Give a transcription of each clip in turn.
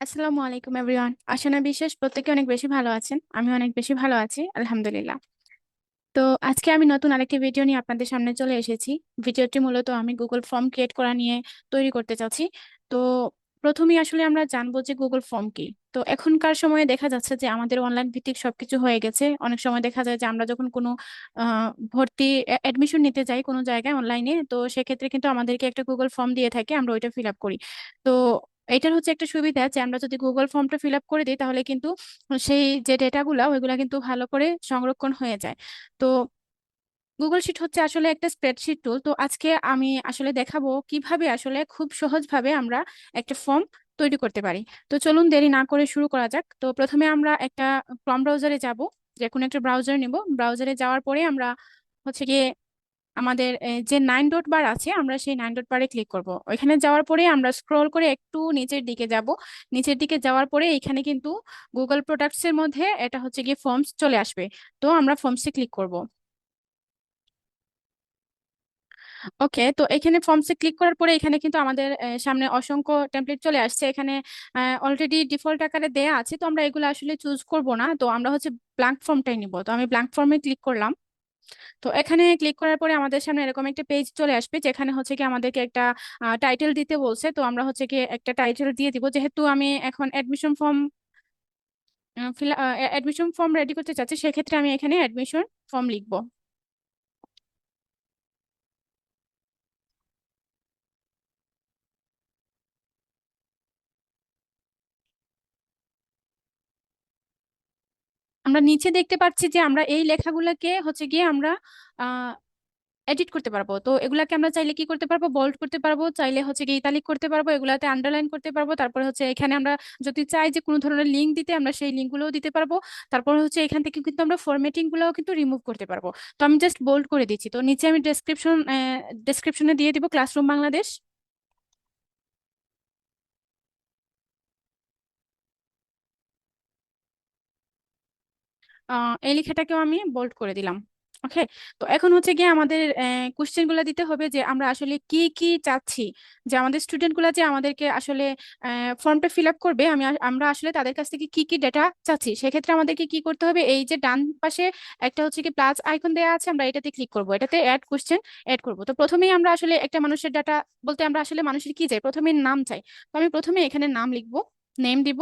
আসসালামু আলাইকুম এভরিওয়ান আশানা বিশ্বাস প্রত্যেকে অনেক বেশি ভালো আছেন। আমি অনেক বেশি ভালো আছি, আলহামদুলিল্লাহ। তো আজকে আমি নতুন আরেকটি ভিডিও নিয়ে আপনাদের সামনে চলে এসেছি। ভিডিওটি মূলত আমি গুগল ফর্ম ক্রিয়েট করা নিয়ে তৈরি করতে চাচ্ছি। তো প্রথমেই আসলে আমরা জানব যে গুগল ফর্ম কি। তো এখনকার সময়ে দেখা যাচ্ছে যে আমাদের অনলাইন ভিত্তিক সবকিছু হয়ে গেছে। অনেক সময় দেখা যায় যে আমরা যখন কোনো ভর্তি অ্যাডমিশন নিতে যাই কোনো জায়গায় অনলাইনে তো সেক্ষেত্রে কিন্তু আমাদেরকে একটা গুগল ফর্ম দিয়ে থাকে, আমরা ওইটা ফিল আপ করি। তো এটার হচ্ছে একটা সুবিধা যে, আমরা যদি গুগল ফর্মটা ফিল আপ করে দিই, তাহলে কিন্তু সেই যে ডেটাগুলা, ওইগুলা কিন্তু ভালো করে সংরক্ষণ হয়ে যায়। তো গুগল শিট হচ্ছে আসলে একটা স্প্রেডশিট টুল তো আজকে আমি আসলে দেখাবো কীভাবে আসলে খুব সহজভাবে আমরা একটা ফর্ম তৈরি করতে পারি। তো চলুন দেরি না করে শুরু করা যাক। তো প্রথমে আমরা একটা ক্রম ব্রাউজারে যাব। যে কোনো একটা ব্রাউজার নিব। ব্রাউজারে যাওয়ার পরে আমরা হচ্ছে গিয়ে আমাদের যে নাইন ডট বার আছে, আমরা সেই নাইন ডট বারে ক্লিক করব। ওইখানে যাওয়ার পরে আমরা স্ক্রল করে একটু নিচের দিকে যাব। নিচের দিকে যাওয়ার পরে এখানে কিন্তু গুগল প্রোডাক্টস এর মধ্যে এটা হচ্ছে গিয়ে ফর্মস চলে আসবে। তো আমরা ফর্মসে ক্লিক করব। ওকে তো এখানে ফর্মসে ক্লিক করার পরে এখানে কিন্তু আমাদের সামনে অসংখ্য টেমপ্লেট চলে আসছে। এখানে অলরেডি ডিফল্ট আকারে দেয়া আছে। তো আমরা এগুলো আসলে চুজ করব না। তো আমরা হচ্ছে ব্ল্যাঙ্ক ফর্মটাই নিব। তো আমি ব্ল্যাঙ্ক ফর্মে ক্লিক করলাম। তো এখানে ক্লিক করার পরে আমাদের সামনে এরকম একটা পেজ চলে আসবে, যেখানে হচ্ছে কি আমাদেরকে একটা টাইটেল দিতে বলছে। তো আমরা হচ্ছে কি একটা টাইটেল দিয়ে দিব। যেহেতু আমি এখন admission form fill admission form ready করতে চাচ্ছি, সেক্ষেত্রে আমি এখানে অ্যাডমিশন ফর্ম লিখব। আমরা নিচে দেখতে পাচ্ছি যে আমরা এই লেখাগুলোকে হচ্ছে গিয়ে আমরা এডিট করতে পারব। তো এগুলাকে আমরা চাইলে কি করতে পারব? বোল্ড করতে পারব। চাইলে হচ্ছে কি ইতালিক করতে পারব, এগুলাতে আন্ডারলাইন করতে পারব। তারপরে হচ্ছে এখানে আমরা যদি চাই যে কোনো ধরনের লিঙ্ক দিতে, আমরা সেই লিঙ্কগুলোও দিতে পারব। তারপর হচ্ছে এখান থেকে কিন্তু আমরা ফরম্যাটিং গুলোও কিন্তু রিমুভ করতে পারব। তো আমি জাস্ট বোল্ড করে দিচ্ছি। তো নিচে আমি ডেসক্রিপশন ডেসক্রিপশনে দিয়ে দিব ক্লাসরুম বাংলাদেশ। এই লেখাটাকেও আমি বোল্ড করে দিলাম। ওকে তো এখন হচ্ছে গিয়ে আমাদের কোশ্চেনগুলো দিতে হবে যে আমরা আসলে কি কি চাচ্ছি? যে আমাদের স্টুডেন্টগুলা যে আমাদেরকে আসলে ফর্মটা ফিল আপ করবে, আমি আমরা আসলে তাদের কাছ থেকে কি কি ডেটা চাচ্ছি? সেক্ষেত্রে আমাদেরকে কি করতে হবে? এই যে ডান পাশে একটা হচ্ছে কি প্লাস আইকন দেওয়া আছে, আমরা এটাতে ক্লিক করব। এটাতে অ্যাড কোশ্চেন অ্যাড করব। তো প্রথমেই আমরা আসলে একটা মানুষের ডাটা বলতে আমরা আসলে মানুষের কি চাই? প্রথমে নাম চাই। তো আমি প্রথমে এখানে নাম লিখব নেম দিব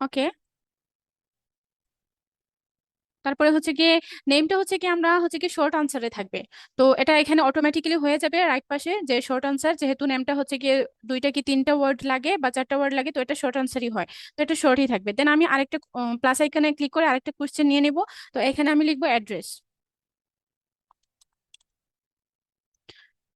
ওকে। তারপরে হচ্ছে গিয়ে নেমটা হচ্ছে কি আমরা হচ্ছে কি শর্ট আনসারে থাকবে। তো এটা এখানে অটোমেটিক্যালি হয়ে যাবে রাইট পাশে যে শর্ট আনসার যেহেতু নেমটা হচ্ছে গিয়ে দুইটা কি তিনটা ওয়ার্ড লাগে বা চারটা ওয়ার্ড লাগে, তো এটা শর্ট আনসারই হয়। তো এটা শর্টই থাকবে। দেন আমি আরেকটা প্লাস আইকনে ক্লিক করে আরেকটা কোশ্চেন নিয়ে নিব। তো এখানে আমি লিখব অ্যাড্রেস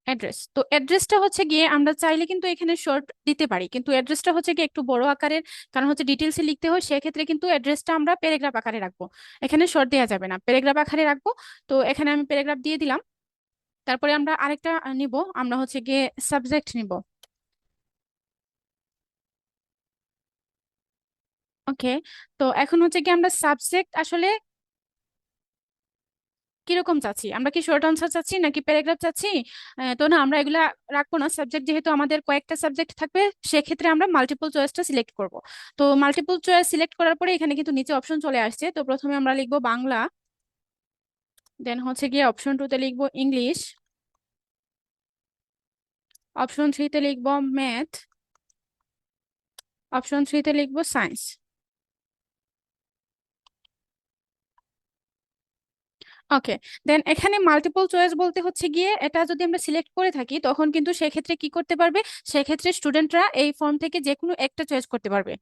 অ্যাড্রেস। তো অ্যাড্রেসটা হচ্ছে গিয়ে আমরা চাইলে কিন্তু এখানে শর্ট দিতে পারি। কিন্তু অ্যাড্রেসটা হচ্ছে গিয়ে একটু বড় আকারের, কারণ হচ্ছে ডিটেলসে লিখতে হয়, সেক্ষেত্রে কিন্তু অ্যাড্রেসটা আমরা প্যারাগ্রাফ আকারে রাখব। এখানে শর্ট দেওয়া যাবে না। প্যারাগ্রাফ আকারে রাখব। তো এখানে আমি প্যারাগ্রাফ দিয়ে দিলাম। তারপরে আমরা আরেকটা নিব। আমরা হচ্ছে গিয়ে সাবজেক্ট নিব। ওকে তো এখন হচ্ছে কি আমরা সাবজেক্ট আসলে কীরকম চাচ্ছি? আমরা কি শর্ট আনসার চাচ্ছি নাকি প্যারাগ্রাফ চাচ্ছি? তো না, আমরা এগুলা রাখব না। সাবজেক্ট যেহেতু আমাদের কয়েকটা সাবজেক্ট থাকবে, সেক্ষেত্রে আমরা মাল্টিপল চয়েসটা সিলেক্ট করব। তো মাল্টিপল চয়েস সিলেক্ট করার পরে এখানে কিন্তু নিচে অপশন চলে আসছে। তো প্রথমে আমরা লিখব বাংলা দেন হচ্ছে গিয়ে অপশন টুতে লিখব ইংলিশ অপশন থ্রিতে লিখব ম্যাথ অপশন থ্রিতে লিখব সায়েন্স ওকে দেন এখানে মাল্টিপল চয়েস বলতে হচ্ছে গিয়ে এটা যদি আমরা সিলেক্ট করে থাকি, তখন কিন্তু সেক্ষেত্রে কি করতে পারবে? সেক্ষেত্রে স্টুডেন্টরা এই ফর্ম থেকে যে কোনো একটা চয়েস করতে পারবে।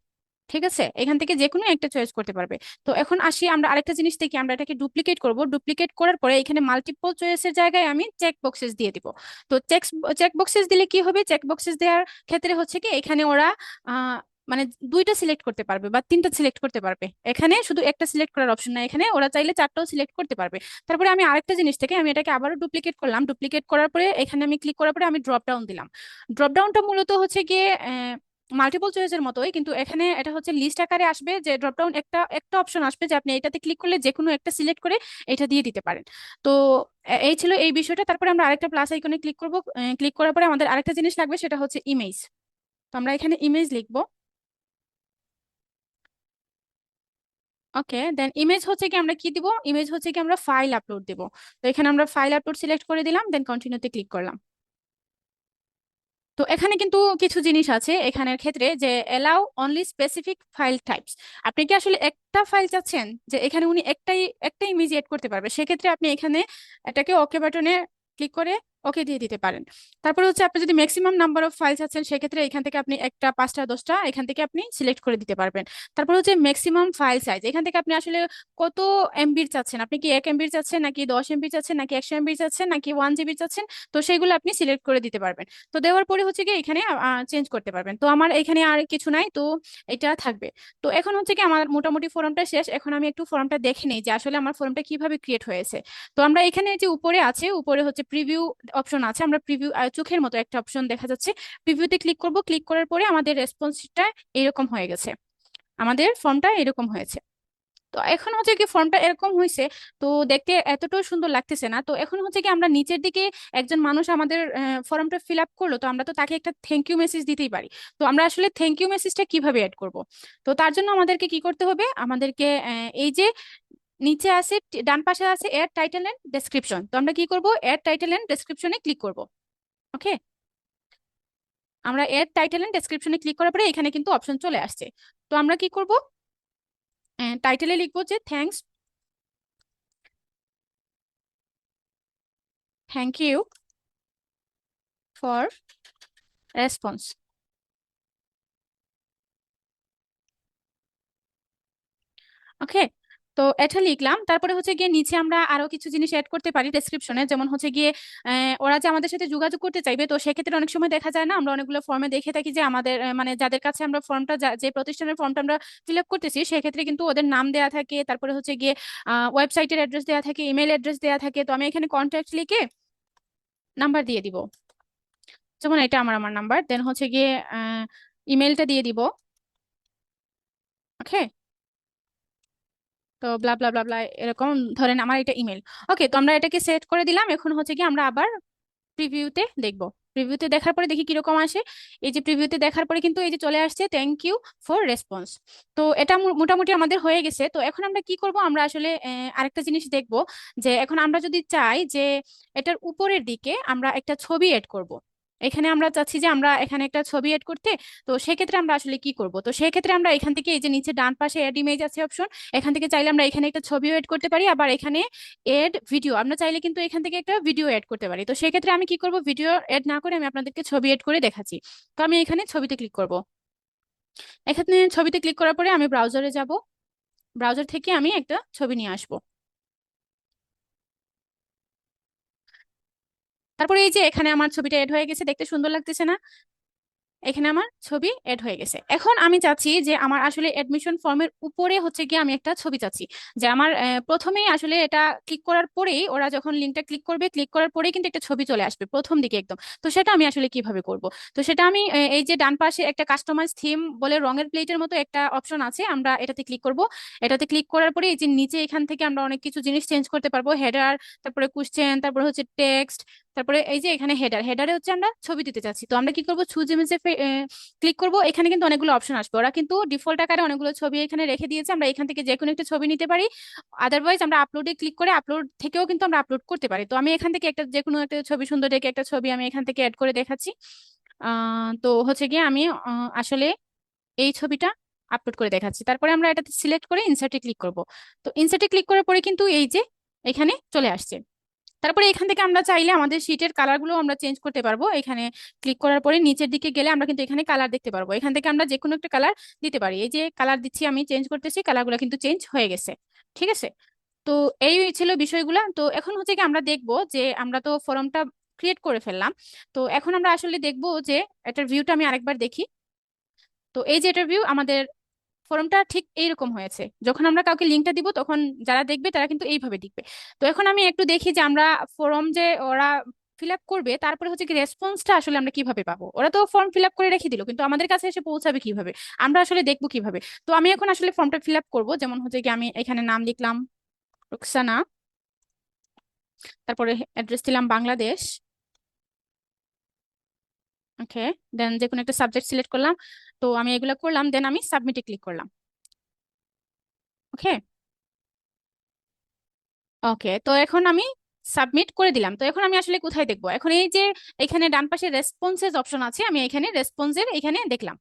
ঠিক আছে? এখান থেকে যে কোনো একটা চয়েস করতে পারবে। তো এখন আসি আমরা আরেকটা জিনিস থেকে আমরা এটাকে ডুপ্লিকেট করব। ডুপ্লিকেট করার পরে এখানে মাল্টিপল চয়েসের জায়গায় আমি চেক বক্সেস দিয়ে দিব। তো চেক চেক বক্সেস দিলে কি হবে? চেক বক্সেস দেওয়ার ক্ষেত্রে হচ্ছে কি, এখানে ওরা মানে দুইটা সিলেক্ট করতে পারবে বা তিনটা সিলেক্ট করতে পারবে। এখানে শুধু একটা সিলেক্ট করার অপশন না এখানে ওরা চাইলে চারটাও সিলেক্ট করতে পারবে। তারপরে আমি আরেকটা জিনিস থেকে আমি এটাকে আবারও ডুপ্লিকেট করলাম। ডুপ্লিকেট করার পরে এখানে আমি ক্লিক করার পরে আমি ড্রপ ডাউন দিলাম। ড্রপ ডাউনটা মূলত হচ্ছে গিয়ে মাল্টিপল চয়েসের মতোই, কিন্তু এখানে এটা হচ্ছে লিস্ট আকারে আসবে যে ড্রপডাউন একটা একটা অপশন আসবে যে আপনি এটাতে ক্লিক করলে যে কোনো একটা সিলেক্ট করে এটা দিয়ে দিতে পারেন। তো এই ছিল এই বিষয়টা। তারপরে আমরা আরেকটা প্লাস আইকনে ক্লিক করব। ক্লিক করার পরে আমাদের আরেকটা জিনিস লাগবে, সেটা হচ্ছে ইমেজ তো আমরা এখানে ইমেজ লিখব। ওকে দেন ইমেজ হচ্ছে কি আমরা কি দিব? ইমেজ হচ্ছে কি আমরা ফাইল আপলোড দিব। তো এখানে আমরা ফাইল আপলোড সিলেক্ট করে দিলাম দেন কন্টিনিউতে ক্লিক করলাম। তো এখানে কিন্তু কিছু জিনিস আছে এখানের ক্ষেত্রে যে allow only specific file types আপনি কি আসলে একটা ফাইল চাচ্ছেন যে এখানে উনি একটাই একটা ইমেজ এড করতে পারবে? সেক্ষেত্রে আপনি এখানে এটাকে ওকে বাটনে ক্লিক করে ওকে দিয়ে দিতে পারেন। তারপরে হচ্ছে আপনি যদি ম্যাক্সিমাম নাম্বার অফ ফাইলস আছেন, সেক্ষেত্রে এখান থেকে আপনি একটা পাঁচটা, দশটা এখান থেকে আপনি সিলেক্ট করে দিতে পারবেন। তারপর হচ্ছে ম্যাক্সিমাম ফাইল সাইজ এখান থেকে আপনি আসলে কত এমবির চাচ্ছেন? আপনি কি এক এমবির চাচ্ছেন, নাকি দশ এমবি চাচ্ছেন, নাকি একশো এমবি চাচ্ছেন, নাকি ওয়ান জিবি চাচ্ছেন? তো সেগুলো আপনি সিলেক্ট করে দিতে পারবেন। তো দেওয়ার পরে হচ্ছে কি এখানে চেঞ্জ করতে পারবেন। তো আমার এখানে আর কিছু নাই, তো এটা থাকবে। তো এখন হচ্ছে কি আমার মোটামুটি ফর্মটা শেষ। এখন আমি একটু ফর্মটা দেখে নিই যে আসলে আমার ফর্মটা কীভাবে ক্রিয়েট হয়েছে। তো আমরা এখানে যে উপরে আছে, উপরে হচ্ছে প্রিভিউ অপশন আছে। আমরা প্রিভিউ চোখের মতো একটা অপশন দেখা যাচ্ছে। প্রিভিউতে ক্লিক করব। ক্লিক করার পরে আমাদের রেসপন্সটা এরকম হয়ে গেছে। আমাদের ফর্মটা এরকম হয়েছে। তো এখন হচ্ছে কি ফর্মটা এরকম হয়েছে তো দেখতে এতটাও সুন্দর লাগতেছে না। তো এখন হচ্ছে কি আমরা নিচের দিকে একজন মানুষ আমাদের ফর্মটা ফিল আপ করল। তো আমরা তো তাকে একটা থ্যাংক ইউ মেসেজ দিতেই পারি। তো আমরা আসলে থ্যাংক ইউ মেসেজটা কীভাবে অ্যাড করব? তো তার জন্য আমাদেরকে কি করতে হবে? আমাদেরকে এই যে নিচে আছে, ডান পাশে আছে এর টাইটেল এন্ড ডেসক্রিপশন তো আমরা কি করব? এর টাইটেল এন্ড ডেসক্রিপশনে ক্লিক করব। ওকে আমরা এর টাইটেল এন্ড ডেসক্রিপশনে ক্লিক করার পরে এখানে কিন্তু অপশন চলে আসছে। তো আমরা কি করব? টাইটেলে লিখব যে thanks thank you for response okay তো এটা লিখলাম। তারপরে হচ্ছে গিয়ে নিচে আমরা আরও কিছু জিনিস অ্যাড করতে পারি ডেসক্রিপশনে যেমন হচ্ছে গিয়ে ওরা যে আমাদের সাথে যোগাযোগ করতে চাইবে, তো সেক্ষেত্রে অনেক সময় দেখা যায় না, আমরা অনেকগুলো ফর্মে দেখে থাকি যে আমাদের মানে যাদের কাছে আমরা ফর্মটা যে প্রতিষ্ঠানের ফর্মটা আমরা ফিল আপ করতেছি, সেক্ষেত্রে কিন্তু ওদের নাম দেওয়া থাকে। তারপরে হচ্ছে গিয়ে ওয়েবসাইটের অ্যাড্রেস দেওয়া থাকে ইমেল অ্যাড্রেস দেওয়া থাকে। তো আমি এখানে কন্ট্যাক্ট লিখে নাম্বার দিয়ে দিব। যেমন এটা আমার আমার নাম্বার দেন হচ্ছে গিয়ে ইমেলটা দিয়ে দিব। ওকে তো ব্লা ব্লা ব্লা ব্লা এরকম ধরেন আমার এটা ইমেল ওকে তো আমরা এটাকে সেট করে দিলাম। এখন হচ্ছে কি আমরা আবার প্রিভিউতে দেখব। প্রিভিউতে দেখার পরে দেখি কীরকম আসে। এই যে প্রিভিউতে দেখার পরে কিন্তু এই যে চলে আসছে থ্যাংক ইউ ফর রেসপন্স তো এটা মোটামুটি আমাদের হয়ে গেছে। তো এখন আমরা কি করব? আমরা আসলে আরেকটা জিনিস দেখব যে এখন আমরা যদি চাই যে এটার উপরের দিকে আমরা একটা ছবি এড করব। এখানে আমরা চাচ্ছি যে আমরা এখানে একটা ছবি এড করতে, তো সেক্ষেত্রে আমরা আসলে কি করব? তো সেক্ষেত্রে আমরা এখান থেকে এই যে নিচে ডান পাশে এড ইমেজ আছে অপশন এখান থেকে চাইলে আমরা এখানে একটা ছবিও এড করতে পারি, আবার এখানে এড ভিডিও আমরা চাইলে কিন্তু এখান থেকে একটা ভিডিও এড করতে পারি। তো সেক্ষেত্রে আমি কি করব? ভিডিও এড না করে আমি আপনাদেরকে ছবি এড করে দেখাচ্ছি। তো আমি এখানে ছবিতে ক্লিক করব। এখানে ছবিতে ক্লিক করার পরে আমি ব্রাউজারে যাব। ব্রাউজার থেকে আমি একটা ছবি নিয়ে আসব। তারপরে এই যে এখানে আমার ছবিটা এড হয়ে গেছে দেখতে সুন্দর লাগতেছে না? এখানে আমার ছবি এড হয়ে গেছে। এখন আমি চাচ্ছি যে আমার আসলে অ্যাডমিশন ফর্মের উপরে হচ্ছে গিয়ে আমি একটা ছবি চাচ্ছি। যে আমার প্রথমেই আসলে এটা ক্লিক করার পরেই ওরা যখন লিঙ্কটা ক্লিক করবে ক্লিক করার পরেই কিন্তু একটা ছবি চলে আসবে প্রথম দিকে একদম। তো সেটা আমি আসলে কীভাবে করব? তো সেটা আমি এই যে ডান পাশে একটা কাস্টমাইজ থিম বলে রঙের প্লেটের মতো একটা অপশন আছে, আমরা এটাতে ক্লিক করব। এটাতে ক্লিক করার পরে এই যে নিচে এখান থেকে আমরা অনেক কিছু জিনিস চেঞ্জ করতে পারব। হেডার তারপরে কোশ্চেন তারপরে হচ্ছে টেক্সট তারপরে এই যে এখানে হেডার হেডারে হচ্ছে আমরা ছবি দিতে চাচ্ছি। তো আমরা কি করব? চুজ ইমেজে ক্লিক করব, এখানে কিন্তু অনেকগুলো অপশন আসবে। ওরা কিন্তু ডিফল্ট আকারে অনেকগুলো ছবি এখানে রেখে দিয়েছে, আমরা এখান থেকে যে কোনো একটা ছবি নিতে পারি। আদারওয়াইজ আমরা আপলোডে ক্লিক করে আপলোড থেকেও কিন্তু আমরা আপলোড করতে পারি। তো আমি এখান থেকে একটা যে কোনো একটা ছবি, সুন্দর দেখে একটা ছবি আমি এখান থেকে অ্যাড করে দেখাচ্ছি। তো হচ্ছে গিয়ে আমি আসলে এই ছবিটা আপলোড করে দেখাচ্ছি। তারপরে আমরা এটাতে সিলেক্ট করে ইনসার্টে ক্লিক করব। তো ইনসার্টে ক্লিক করার পরে কিন্তু এই যে এখানে চলে আসছে। তারপরে এখান থেকে আমরা চাইলে আমাদের শীটের কালারগুলো আমরা চেঞ্জ করতে পারব। এখানে ক্লিক করার পরে নিচের দিকে গেলে আমরা কিন্তু এখানে কালার দেখতে পারব। এখান থেকে আমরা যে কোনো একটা কালার দিতে পারি। এই যে কালার দিচ্ছি আমি চেঞ্জ করতেছি কালারগুলো কিন্তু চেঞ্জ হয়ে গেছে। ঠিক আছে? তো এই ছিল বিষয়গুলো। তো এখন হচ্ছে কি আমরা দেখব যে আমরা তো ফর্মটা ক্রিয়েট করে ফেললাম। তো এখন আমরা আসলে দেখব যে এটার ভিউটা আমি আরেকবার দেখি। তো এই যে এটার ভিউ আমাদের ফর্মটা ঠিক এইরকম হয়েছে। যখন আমরা কাউকে লিঙ্কটা দিব, তখন যারা দেখবে, তারা কিন্তু এইভাবে দেখবে। তো এখন আমি একটু দেখি যে আমরা ফর্ম যে ওরা ফিল আপ করবে, তারপরে হচ্ছে কি রেসপন্সটা আসলে আমরা কীভাবে পাবো? ওরা তো ফর্ম ফিল আপ করে রেখে দিল, কিন্তু আমাদের কাছে এসে পৌঁছাবে কীভাবে? আমরা আসলে দেখব কীভাবে? তো আমি এখন আসলে ফর্মটা ফিল আপ করব, যেমন হচ্ছে কি আমি এখানে নাম লিখলাম, রুকসানা, তারপরে অ্যাড্রেস দিলাম বাংলাদেশ ওকে দেন যে কোনো একটা সাবজেক্ট সিলেক্ট করলাম, তো আমি এগুলো করলাম দেন আমি সাবমিটে ক্লিক করলাম। ওকে? ওকে, তো এখন আমি সাবমিট করে দিলাম। তো এখন আমি আসলে কোথায় দেখব? এখন এই যে এখানে ডান পাশে রেসপন্সেস অপশন আছে, আমি এখানে রেসপন্সের এখানে দেখলাম।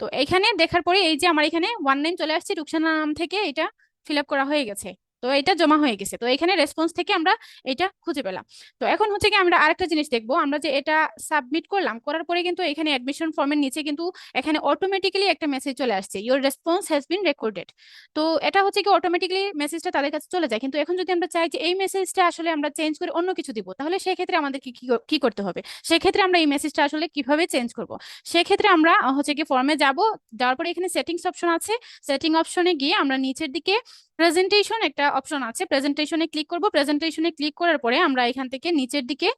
তো এখানে দেখার পরে এই যে আমার এখানে ওয়ান নাইন চলে আসছে রুকসানা নাম থেকে এটা ফিল আপ করা হয়ে গেছে। তো এটা জমা হয়ে গেছে। তো এখানে রেসপন্স থেকে আমরা এটা খুঁজে পেলাম। তো এখন হচ্ছে কি আমরা আরেকটা জিনিস দেখব। আমরা যে এটা সাবমিট করলাম, করার পরে কিন্তু এখানে অ্যাডমিশন ফর্মের নিচে কিন্তু এখানে অটোমেটিক্যালি একটা মেসেজ চলে আসছে your response has been recorded তো এটা হচ্ছে কি অটোমেটিক্যালি মেসেজটা তাদের কাছে চলে যায়। কিন্তু এখন যদি আমরা চাই যে এই মেসেজটা আসলে আমরা চেঞ্জ করে অন্য কিছু দিব, তাহলে সেক্ষেত্রে আমাদের কি কি করতে হবে? সেক্ষেত্রে আমরা এই মেসেজটা আসলে কীভাবে চেঞ্জ করব? সেক্ষেত্রে আমরা হচ্ছে কি ফর্মে যাব। যাওয়ার পরে এখানে সেটিংস অপশন আছে। সেটিং অপশনে গিয়ে আমরা নিচের দিকে প্রেজেন্টেশন একটা অপশন আছে। প্রেজেন্টেশনে ক্লিক করব। প্রেজেন্টেশনে ক্লিক করার পরে আমরা এখান থেকে নিচের দিকে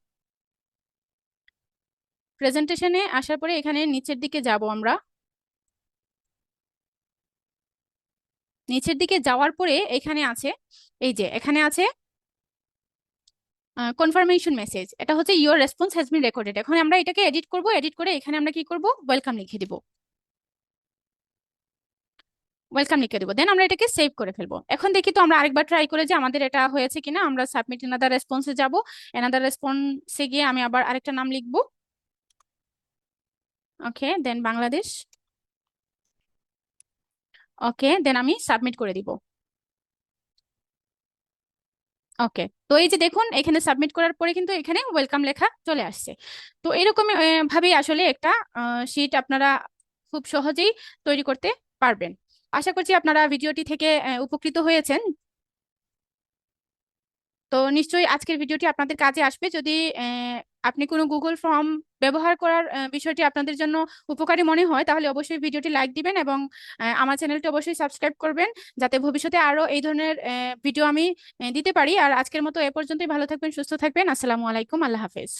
প্রেজেন্টেশনে আসার পরে এখানে নিচের দিকে যাব আমরা। নিচের দিকে যাওয়ার পরে এখানে আছে, এই যে এখানে আছে কনফার্মেশন মেসেজ এটা হচ্ছে your response has been recorded এখন আমরা এটাকে এডিট করব। এডিট করে এখানে আমরা কি করব? ওয়েলকাম লিখে দিব। ওয়েলকাম লিখে দেবো। দেন আমরা এটাকে সেভ করে ফেলব। এখন দেখি তো আমরা আরেকবার ট্রাই করে যে আমাদের এটা হয়েছে কিনা। আমরা সাবমিট এনাদার রেসপন্সে যাব। এনাদার রেসপন্সে গিয়ে আমি আবার আরেকটা নাম লিখব। ওকে দেন বাংলাদেশ ওকে দেন আমি সাবমিট করে দিব। ওকে তো এই যে দেখুন, এখানে সাবমিট করার পরে কিন্তু এখানে ওয়েলকাম লেখা চলে আসছে। তো এরকম ভাবেই আসলে একটা শিট আপনারা খুব সহজেই তৈরি করতে পারবেন। আশা করছি আপনারা ভিডিওটি থেকে উপকৃত হয়েছেন। তো নিশ্চয়ই আজকের ভিডিওটি আপনাদের কাজে আসবে। যদি আপনি কোনো গুগল ফর্ম ব্যবহার করার বিষয়টি আপনাদের জন্য উপকারী মনে হয়, তাহলে অবশ্যই ভিডিওটি লাইক দিবেন এবং আমার চ্যানেলটি অবশ্যই সাবস্ক্রাইব করবেন, যাতে ভবিষ্যতে আরও এই ধরনের ভিডিও আমি দিতে পারি। আর আজকের মতো এ পর্যন্তই। ভালো থাকবেন, সুস্থ থাকবেন। আসসালামু আলাইকুম। আল্লাহ হাফেজ।